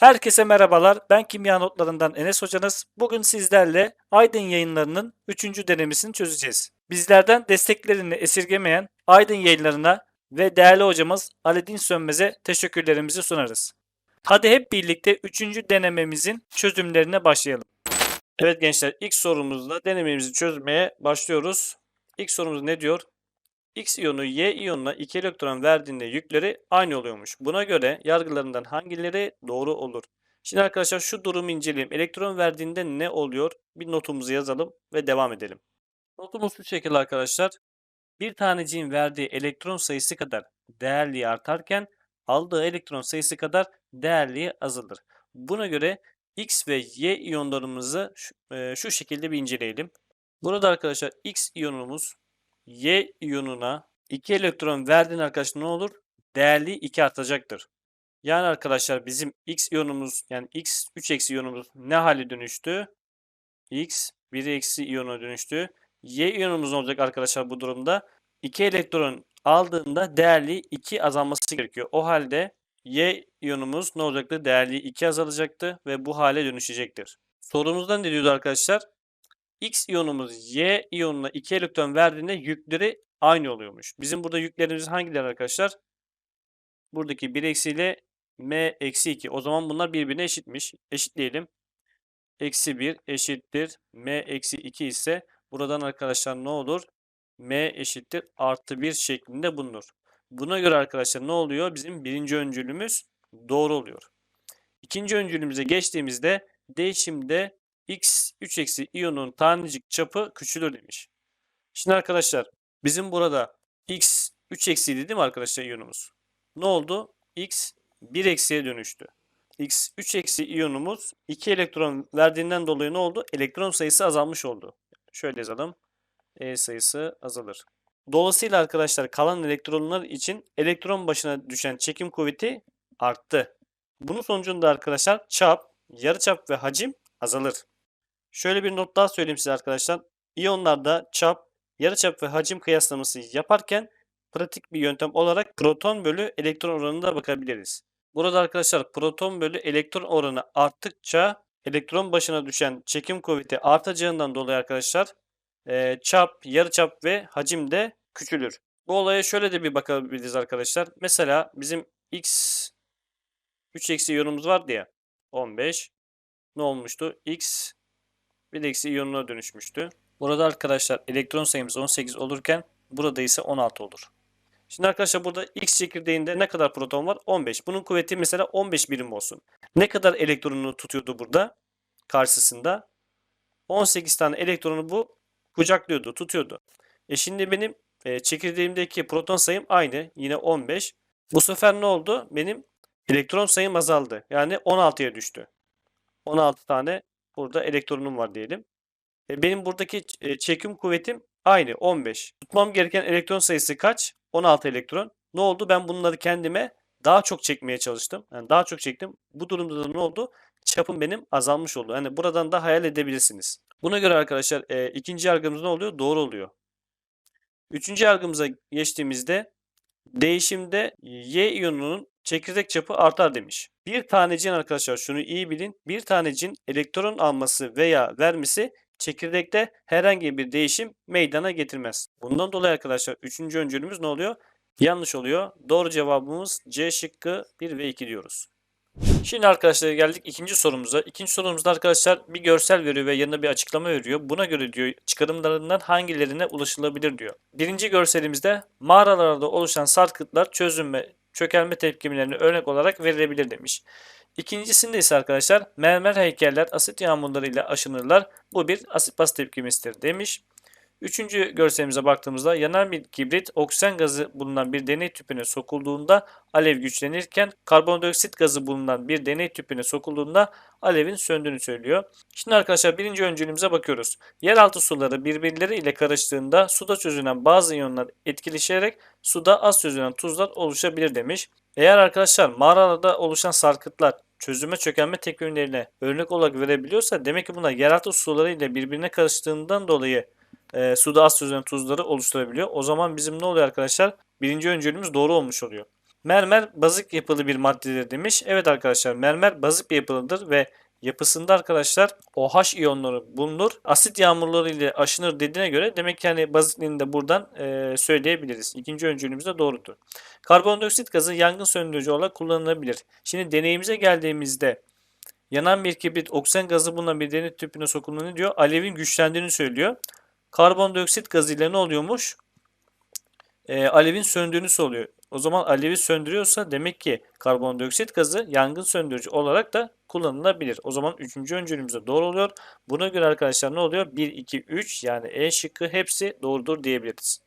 Herkese merhabalar. Ben kimya notlarından Enes hocanız. Bugün sizlerle Aydın yayınlarının 3. denemesini çözeceğiz. Bizlerden desteklerini esirgemeyen Aydın yayınlarına ve değerli hocamız Aledin Sönmez'e teşekkürlerimizi sunarız. Hadi hep birlikte 3. denememizin çözümlerine başlayalım. Evet gençler ilk sorumuzla denememizi çözmeye başlıyoruz. İlk sorumuz ne diyor? X iyonu Y iyonuna 2 elektron verdiğinde yükleri aynı oluyormuş. Buna göre yargılarından hangileri doğru olur? Şimdi arkadaşlar şu durumu inceleyelim. Elektron verdiğinde ne oluyor? Bir notumuzu yazalım ve devam edelim. Notumuz şu şekilde arkadaşlar. Bir taneciğin verdiği elektron sayısı kadar değerliği artarken aldığı elektron sayısı kadar değerliği azalır. Buna göre X ve Y iyonlarımızı şu, e, şu şekilde bir inceleyelim. Burada arkadaşlar X iyonumuz Y iyonuna 2 elektron verdiğin arkadaşlar ne olur? Değerliği 2 artacaktır. Yani arkadaşlar bizim X iyonumuz yani X 3 eksi iyonumuz ne hale dönüştü? X 1 eksi iyona dönüştü. Y iyonumuz ne olacak arkadaşlar bu durumda? 2 elektron aldığında değerliği 2 azalması gerekiyor. O halde Y iyonumuz ne olacaktı? Değerliği 2 azalacaktı ve bu hale dönüşecektir. Sorumuzdan ne diyordu arkadaşlar? X iyonumuz Y iyonuna 2 elektron verdiğinde yükleri aynı oluyormuş. Bizim burada yüklerimiz hangileri arkadaşlar? Buradaki 1 eksi ile M eksi 2. O zaman bunlar birbirine eşitmiş. Eşitleyelim. Eksi 1 eşittir. M eksi 2 ise buradan arkadaşlar ne olur? M eşittir artı 1 şeklinde bulunur. Buna göre arkadaşlar ne oluyor? Bizim birinci öncülümüz doğru oluyor. İkinci öncülümüze geçtiğimizde değişimde x 3 eksi iyonun tanecik çapı küçülür demiş. Şimdi arkadaşlar bizim burada x 3 eksiydi değil mi arkadaşlar iyonumuz? Ne oldu? x 1 eksiye dönüştü. x 3 eksi iyonumuz 2 elektron verdiğinden dolayı ne oldu? Elektron sayısı azalmış oldu. Şöyle yazalım. E sayısı azalır. Dolayısıyla arkadaşlar kalan elektronlar için elektron başına düşen çekim kuvveti arttı. Bunun sonucunda arkadaşlar çap, yarıçap ve hacim azalır. Şöyle bir not daha söyleyeyim size arkadaşlar. İyonlarda çap, yarıçap ve hacim kıyaslaması yaparken pratik bir yöntem olarak proton bölü elektron oranına bakabiliriz. Burada arkadaşlar proton bölü elektron oranı arttıkça elektron başına düşen çekim kuvveti artacağından dolayı arkadaşlar e, çap, yarıçap ve hacim de küçülür. Bu olaya şöyle de bir bakabiliriz arkadaşlar. Mesela bizim x 3 eksi iyonumuz vardı ya 15 ne olmuştu? x 1 eksi iyonuna dönüşmüştü. Burada arkadaşlar elektron sayımız 18 olurken burada ise 16 olur. Şimdi arkadaşlar burada X çekirdeğinde ne kadar proton var? 15. Bunun kuvveti mesela 15 birim olsun. Ne kadar elektronunu tutuyordu burada? Karşısında. 18 tane elektronu bu kucaklıyordu, tutuyordu. E şimdi benim e, çekirdeğimdeki proton sayım aynı. Yine 15. Bu sefer ne oldu? Benim elektron sayım azaldı. Yani 16'ya düştü. 16 tane burada elektronum var diyelim. E, benim buradaki e, çekim kuvvetim aynı 15. Tutmam gereken elektron sayısı kaç? 16 elektron. Ne oldu? Ben bunları kendime daha çok çekmeye çalıştım. Yani daha çok çektim. Bu durumda da ne oldu? Çapım benim azalmış oldu. Yani buradan da hayal edebilirsiniz. Buna göre arkadaşlar e, ikinci yargımız ne oluyor? Doğru oluyor. Üçüncü yargımıza geçtiğimizde değişimde Y iyonunun çekirdek çapı artar demiş. Bir tanecin arkadaşlar şunu iyi bilin. Bir tanecin elektron alması veya vermesi çekirdekte herhangi bir değişim meydana getirmez. Bundan dolayı arkadaşlar üçüncü öncülümüz ne oluyor? Yanlış oluyor. Doğru cevabımız C şıkkı 1 ve 2 diyoruz. Şimdi arkadaşlar geldik ikinci sorumuza. İkinci sorumuzda arkadaşlar bir görsel veriyor ve yanında bir açıklama veriyor. Buna göre diyor çıkarımlarından hangilerine ulaşılabilir diyor. Birinci görselimizde mağaralarda oluşan sarkıtlar çözüm ve çökelme tepkimelerine örnek olarak verilebilir demiş. İkincisinde ise arkadaşlar mermer heykeller asit yağmurları ile aşınırlar. Bu bir asit baz tepkimesidir demiş. Üçüncü görselimize baktığımızda yanan bir kibrit oksijen gazı bulunan bir deney tüpüne sokulduğunda alev güçlenirken karbondioksit gazı bulunan bir deney tüpüne sokulduğunda alevin söndüğünü söylüyor. Şimdi arkadaşlar birinci öncülümüze bakıyoruz. Yeraltı suları birbirleri ile karıştığında suda çözünen bazı iyonlar etkileşerek suda az çözünen tuzlar oluşabilir demiş. Eğer arkadaşlar mağaralarda oluşan sarkıtlar çözüme çökelme tekniklerine örnek olarak verebiliyorsa demek ki bunlar yeraltı suları ile birbirine karıştığından dolayı e, suda az çözülen tuzları oluşturabiliyor. O zaman bizim ne oluyor arkadaşlar? Birinci öncülümüz doğru olmuş oluyor. Mermer bazık yapılı bir maddedir demiş. Evet arkadaşlar mermer bazık bir yapılıdır ve yapısında arkadaşlar OH iyonları bulunur. Asit yağmurları ile aşınır dediğine göre demek ki hani bazıklığını da buradan e, söyleyebiliriz. İkinci öncülümüz de doğrudur. Karbondioksit gazı yangın söndürücü olarak kullanılabilir. Şimdi deneyimize geldiğimizde yanan bir kibrit oksijen gazı bulunan bir deney tüpüne sokulduğunu diyor. Alevin güçlendiğini söylüyor. Karbondioksit gazı ile ne oluyormuş? E, alevin söndüğünü söylüyor. O zaman alevi söndürüyorsa demek ki karbondioksit gazı yangın söndürücü olarak da kullanılabilir. O zaman üçüncü öncülümüz de doğru oluyor. Buna göre arkadaşlar ne oluyor? 1, 2, 3 yani E şıkkı hepsi doğrudur diyebiliriz.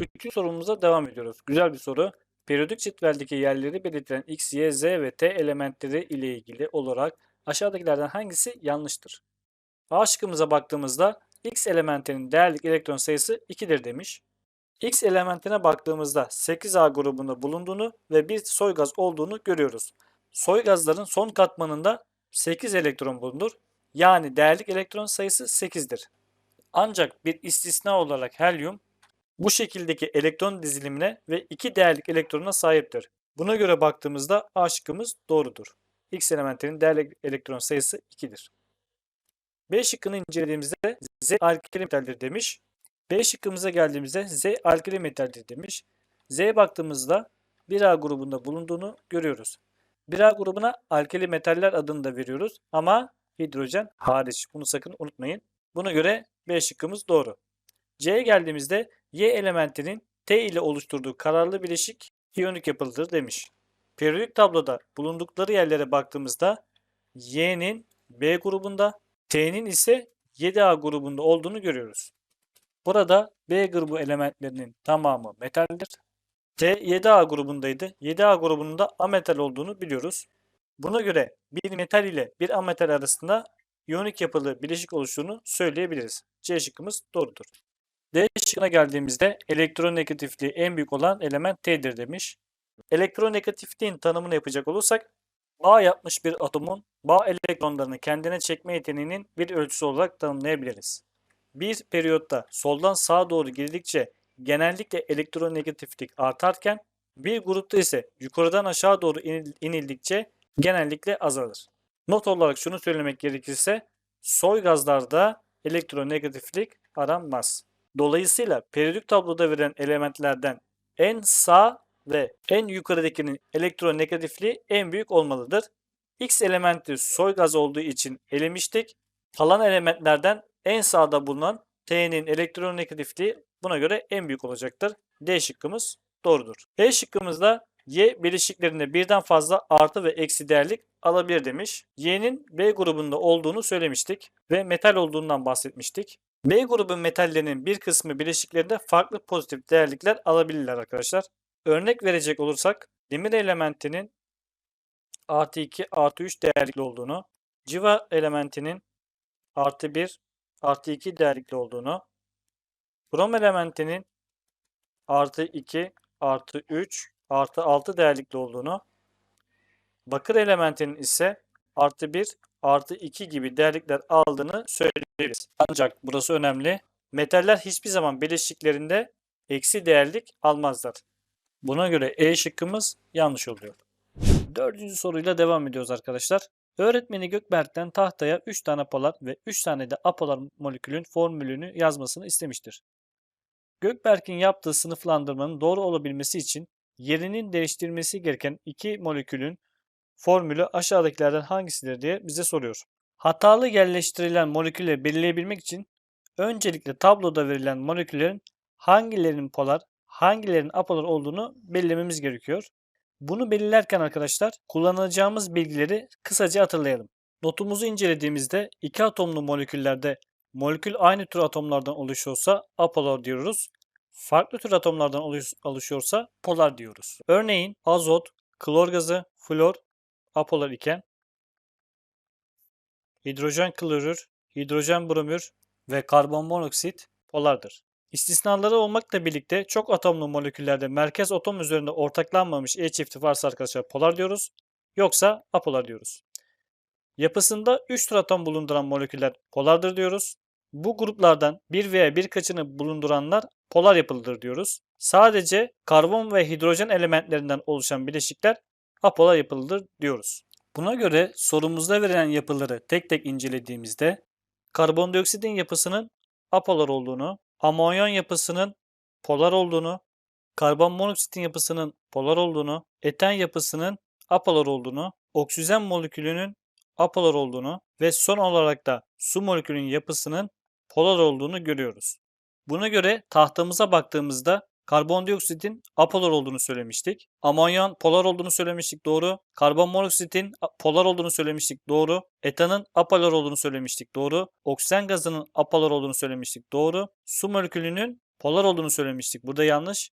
Üçüncü sorumuza devam ediyoruz. Güzel bir soru. Periyodik cetveldeki yerleri belirtilen X, Y, Z ve T elementleri ile ilgili olarak aşağıdakilerden hangisi yanlıştır? A şıkkımıza baktığımızda X elementinin değerlik elektron sayısı 2'dir demiş. X elementine baktığımızda 8A grubunda bulunduğunu ve bir soy gaz olduğunu görüyoruz. Soy gazların son katmanında 8 elektron bulunur. Yani değerlik elektron sayısı 8'dir. Ancak bir istisna olarak helyum bu şekildeki elektron dizilimine ve iki değerlik elektrona sahiptir. Buna göre baktığımızda A şıkkımız doğrudur. X elementinin değerlik elektron sayısı 2'dir. B şıkkını incelediğimizde Z alkili metaldir demiş. B şıkkımıza geldiğimizde Z alkili metaldir demiş. Z'ye baktığımızda 1A grubunda bulunduğunu görüyoruz. 1A grubuna alkali metaller adını da veriyoruz ama hidrojen hariç. Bunu sakın unutmayın. Buna göre B şıkkımız doğru. C'ye geldiğimizde Y elementinin T ile oluşturduğu kararlı bileşik iyonik yapılıdır demiş. Periyodik tabloda bulundukları yerlere baktığımızda Y'nin B grubunda, T'nin ise 7A grubunda olduğunu görüyoruz. Burada B grubu elementlerinin tamamı metaldir. T 7A grubundaydı. 7A grubunda ametal olduğunu biliyoruz. Buna göre bir metal ile bir ametal arasında iyonik yapılı bileşik oluştuğunu söyleyebiliriz. C şıkkımız doğrudur. D şıkkına geldiğimizde elektronegatifliği en büyük olan element T'dir demiş. Elektronegatifliğin tanımını yapacak olursak bağ yapmış bir atomun bağ elektronlarını kendine çekme yeteneğinin bir ölçüsü olarak tanımlayabiliriz. Bir periyotta soldan sağa doğru gidildikçe genellikle elektronegatiflik artarken bir grupta ise yukarıdan aşağı doğru inildikçe genellikle azalır. Not olarak şunu söylemek gerekirse soy gazlarda elektronegatiflik aranmaz. Dolayısıyla periyodik tabloda verilen elementlerden en sağ ve en yukarıdakinin elektronegatifliği en büyük olmalıdır. X elementi soy gaz olduğu için elemiştik. Kalan elementlerden en sağda bulunan T'nin elektronegatifliği buna göre en büyük olacaktır. D şıkkımız doğrudur. E şıkkımızda Y bileşiklerinde birden fazla artı ve eksi değerlik alabilir demiş. Y'nin B grubunda olduğunu söylemiştik ve metal olduğundan bahsetmiştik. B grubu metallerinin bir kısmı bileşiklerinde farklı pozitif değerlikler alabilirler arkadaşlar. Örnek verecek olursak demir elementinin artı 2 artı 3 değerlikli olduğunu, civa elementinin artı 1 artı 2 değerlikli olduğunu, krom elementinin artı 2 artı 3 artı 6 değerlikli olduğunu, bakır elementinin ise artı 1 artı 2 gibi değerlikler aldığını söyleyebiliriz. Ancak burası önemli. Metaller hiçbir zaman bileşiklerinde eksi değerlik almazlar. Buna göre E şıkkımız yanlış oluyor. Dördüncü soruyla devam ediyoruz arkadaşlar. Öğretmeni Gökberk'ten tahtaya 3 tane polar ve 3 tane de apolar molekülün formülünü yazmasını istemiştir. Gökberk'in yaptığı sınıflandırmanın doğru olabilmesi için yerinin değiştirilmesi gereken iki molekülün formülü aşağıdakilerden hangisidir diye bize soruyor. Hatalı yerleştirilen molekülleri belirleyebilmek için öncelikle tabloda verilen moleküllerin hangilerinin polar, hangilerinin apolar olduğunu belirlememiz gerekiyor. Bunu belirlerken arkadaşlar kullanacağımız bilgileri kısaca hatırlayalım. Notumuzu incelediğimizde iki atomlu moleküllerde molekül aynı tür atomlardan oluşuyorsa apolar diyoruz. Farklı tür atomlardan oluşuyorsa polar diyoruz. Örneğin azot, klor gazı, flor apolar iken hidrojen klorür, hidrojen bromür ve karbon monoksit polardır. İstisnaları olmakla birlikte çok atomlu moleküllerde merkez atom üzerinde ortaklanmamış E çifti varsa arkadaşlar polar diyoruz. Yoksa apolar diyoruz. Yapısında 3 tür atom bulunduran moleküller polardır diyoruz. Bu gruplardan bir veya birkaçını bulunduranlar polar yapılıdır diyoruz. sadece karbon ve hidrojen elementlerinden oluşan bileşikler apolar yapılıdır diyoruz. Buna göre sorumuzda verilen yapıları tek tek incelediğimizde karbondioksitin yapısının apolar olduğunu, amonyon yapısının polar olduğunu, karbon monoksitin yapısının polar olduğunu, eten yapısının apolar olduğunu, oksijen molekülünün apolar olduğunu ve son olarak da su molekülünün yapısının polar olduğunu görüyoruz. Buna göre tahtamıza baktığımızda karbondioksitin apolar olduğunu söylemiştik. Amonyan polar olduğunu söylemiştik doğru. Karbon monoksitin polar olduğunu söylemiştik doğru. Etanın apolar olduğunu söylemiştik doğru. Oksijen gazının apolar olduğunu söylemiştik doğru. Su molekülünün polar olduğunu söylemiştik. Burada yanlış.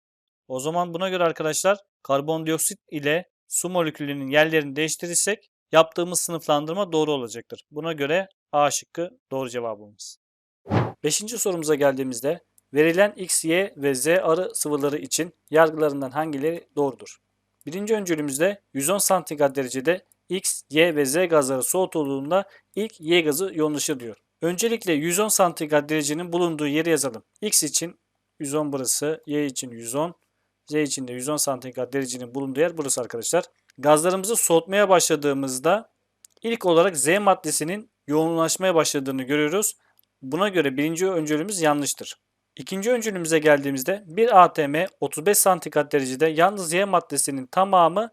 O zaman buna göre arkadaşlar karbondioksit ile su molekülünün yerlerini değiştirirsek yaptığımız sınıflandırma doğru olacaktır. Buna göre A şıkkı doğru cevabımız. Beşinci sorumuza geldiğimizde verilen X, Y ve Z arı sıvıları için yargılarından hangileri doğrudur? Birinci öncülümüzde 110 santigrat derecede X, Y ve Z gazları soğutulduğunda ilk Y gazı yoğunlaşır diyor. Öncelikle 110 santigrat derecenin bulunduğu yeri yazalım. X için 110 burası, Y için 110, Z için de 110 santigrat derecenin bulunduğu yer burası arkadaşlar. Gazlarımızı soğutmaya başladığımızda ilk olarak Z maddesinin yoğunlaşmaya başladığını görüyoruz. Buna göre birinci öncülümüz yanlıştır. İkinci öncülümüze geldiğimizde bir ATM 35 santigrat derecede yalnız Y maddesinin tamamı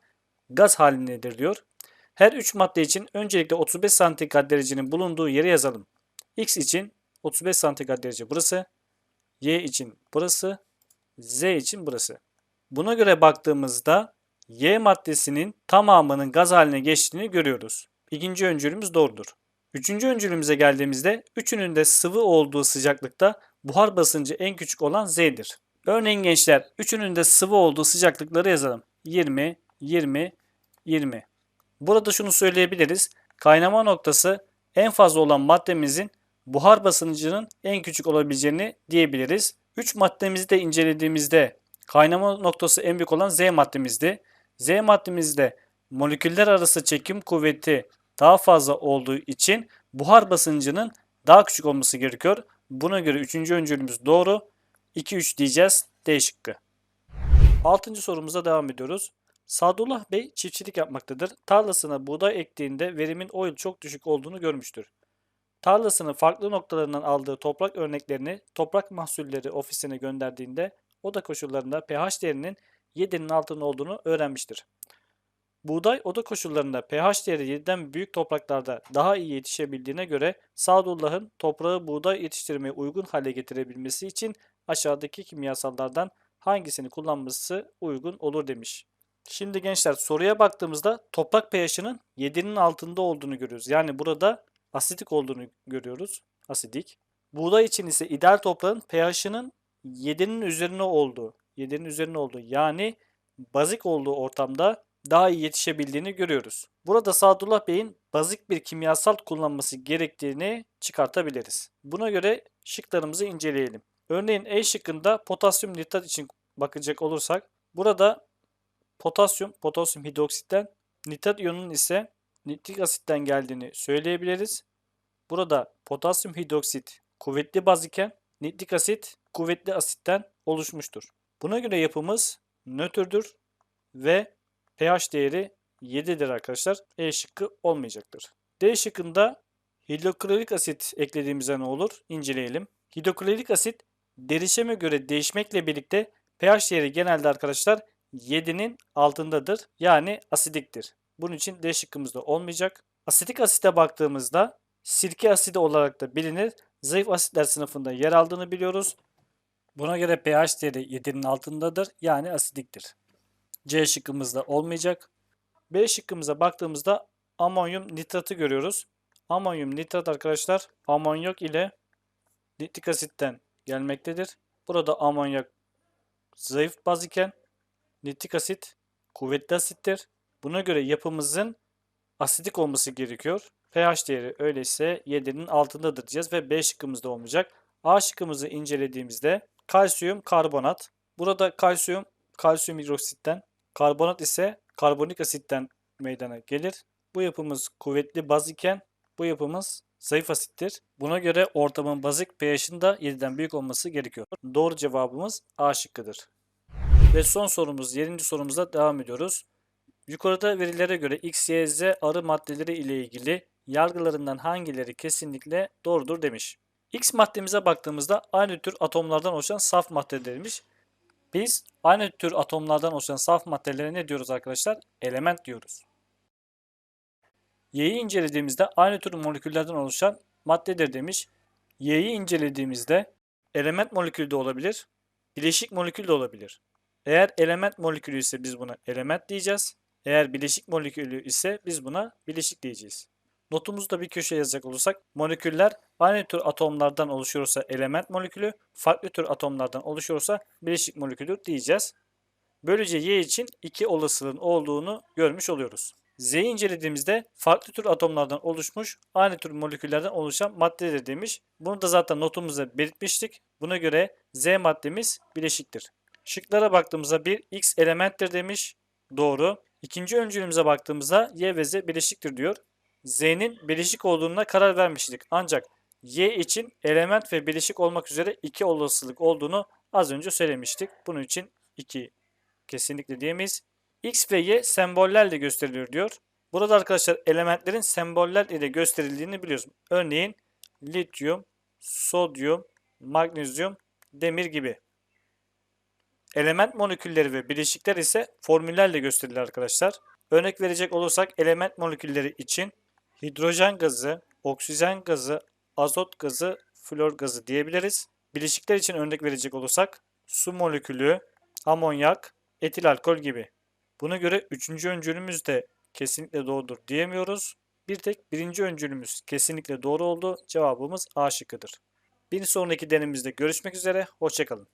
gaz halindedir diyor. Her üç madde için öncelikle 35 santigrat derecenin bulunduğu yeri yazalım. X için 35 santigrat derece burası. Y için burası. Z için burası. Buna göre baktığımızda Y maddesinin tamamının gaz haline geçtiğini görüyoruz. İkinci öncülümüz doğrudur. Üçüncü öncülümüze geldiğimizde üçünün de sıvı olduğu sıcaklıkta buhar basıncı en küçük olan Z'dir. Örneğin gençler üçünün de sıvı olduğu sıcaklıkları yazalım. 20, 20, 20. Burada şunu söyleyebiliriz. Kaynama noktası en fazla olan maddemizin buhar basıncının en küçük olabileceğini diyebiliriz. 3 maddemizi de incelediğimizde kaynama noktası en büyük olan Z maddemizdi. Z maddemizde moleküller arası çekim kuvveti daha fazla olduğu için buhar basıncının daha küçük olması gerekiyor. Buna göre 3. öncülümüz doğru. 2-3 diyeceğiz. D şıkkı. 6. sorumuza devam ediyoruz. Sadullah Bey çiftçilik yapmaktadır. Tarlasına buğday ektiğinde verimin o yıl çok düşük olduğunu görmüştür. Tarlasının farklı noktalarından aldığı toprak örneklerini toprak mahsulleri ofisine gönderdiğinde oda koşullarında pH değerinin 7'nin altında olduğunu öğrenmiştir. Buğday oda koşullarında pH değeri 7'den büyük topraklarda daha iyi yetişebildiğine göre Sadullah'ın toprağı buğday yetiştirmeye uygun hale getirebilmesi için aşağıdaki kimyasallardan hangisini kullanması uygun olur demiş. Şimdi gençler soruya baktığımızda toprak pH'inin 7'nin altında olduğunu görüyoruz. Yani burada asidik olduğunu görüyoruz. Asidik. Buğday için ise ideal toprağın pH'inin 7'nin üzerine olduğu, 7'nin üzerine olduğu yani bazik olduğu ortamda daha iyi yetişebildiğini görüyoruz. Burada Sadullah Bey'in bazik bir kimyasal kullanması gerektiğini çıkartabiliriz. Buna göre şıklarımızı inceleyelim. Örneğin E şıkkında potasyum nitrat için bakacak olursak burada potasyum, potasyum hidroksitten, nitrat iyonunun ise nitrik asitten geldiğini söyleyebiliriz. Burada potasyum hidroksit kuvvetli baz iken nitrik asit kuvvetli asitten oluşmuştur. Buna göre yapımız nötrdür ve pH değeri 7'dir arkadaşlar. E şıkkı olmayacaktır. D şıkkında hidroklorik asit eklediğimizde ne olur? İnceleyelim. Hidroklorik asit derişime göre değişmekle birlikte pH değeri genelde arkadaşlar 7'nin altındadır. Yani asidiktir. Bunun için D şıkkımızda olmayacak. Asitik asite baktığımızda sirke asidi olarak da bilinir. Zayıf asitler sınıfında yer aldığını biliyoruz. Buna göre pH değeri 7'nin altındadır. Yani asidiktir. C şıkkımızda olmayacak. B şıkkımıza baktığımızda amonyum nitratı görüyoruz. Amonyum nitrat arkadaşlar amonyak ile nitrik asitten gelmektedir. Burada amonyak zayıf baz iken nitrik asit kuvvetli asittir. Buna göre yapımızın asidik olması gerekiyor. pH değeri öyleyse 7'nin altındadır diyeceğiz ve B şıkkımızda olmayacak. A şıkkımızı incelediğimizde kalsiyum karbonat. Burada kalsiyum kalsiyum hidroksitten, karbonat ise karbonik asitten meydana gelir. Bu yapımız kuvvetli baz iken bu yapımız zayıf asittir. Buna göre ortamın bazik pH'in da 7'den büyük olması gerekiyor. Doğru cevabımız A şıkkıdır. Ve son sorumuz 7. sorumuza devam ediyoruz. Yukarıda verilere göre X, Y, Z arı maddeleri ile ilgili yargılarından hangileri kesinlikle doğrudur demiş. X maddemize baktığımızda aynı tür atomlardan oluşan saf maddelermiş. Biz aynı tür atomlardan oluşan saf maddelere ne diyoruz arkadaşlar? Element diyoruz. Y'yi incelediğimizde aynı tür moleküllerden oluşan maddedir demiş. Y'yi incelediğimizde element molekülü de olabilir, bileşik molekül de olabilir. Eğer element molekülü ise biz buna element diyeceğiz. Eğer bileşik molekülü ise biz buna bileşik diyeceğiz. Notumuzu da bir köşeye yazacak olursak moleküller aynı tür atomlardan oluşuyorsa element molekülü, farklı tür atomlardan oluşuyorsa bileşik molekülü diyeceğiz. Böylece Y için iki olasılığın olduğunu görmüş oluyoruz. Z'yi incelediğimizde farklı tür atomlardan oluşmuş, aynı tür moleküllerden oluşan maddedir demiş. Bunu da zaten notumuzda belirtmiştik. Buna göre Z maddemiz bileşiktir. Şıklara baktığımızda bir X elementtir demiş. Doğru. İkinci öncülümüze baktığımızda Y ve Z bileşiktir diyor. Z'nin bileşik olduğuna karar vermiştik. Ancak Y için element ve bileşik olmak üzere iki olasılık olduğunu az önce söylemiştik. Bunun için 2 kesinlikle diyemeyiz. X ve Y sembollerle gösteriliyor diyor. Burada arkadaşlar elementlerin semboller ile gösterildiğini biliyoruz. Örneğin lityum, sodyum, magnezyum, demir gibi. Element molekülleri ve bileşikler ise formüllerle gösterilir arkadaşlar. Örnek verecek olursak element molekülleri için hidrojen gazı, oksijen gazı, azot gazı, flor gazı diyebiliriz. Bileşikler için örnek verecek olursak su molekülü, amonyak, etil alkol gibi. Buna göre üçüncü öncülümüz de kesinlikle doğrudur diyemiyoruz. Bir tek birinci öncülümüz kesinlikle doğru oldu. Cevabımız A şıkkıdır. Bir sonraki denememizde görüşmek üzere. Hoşçakalın.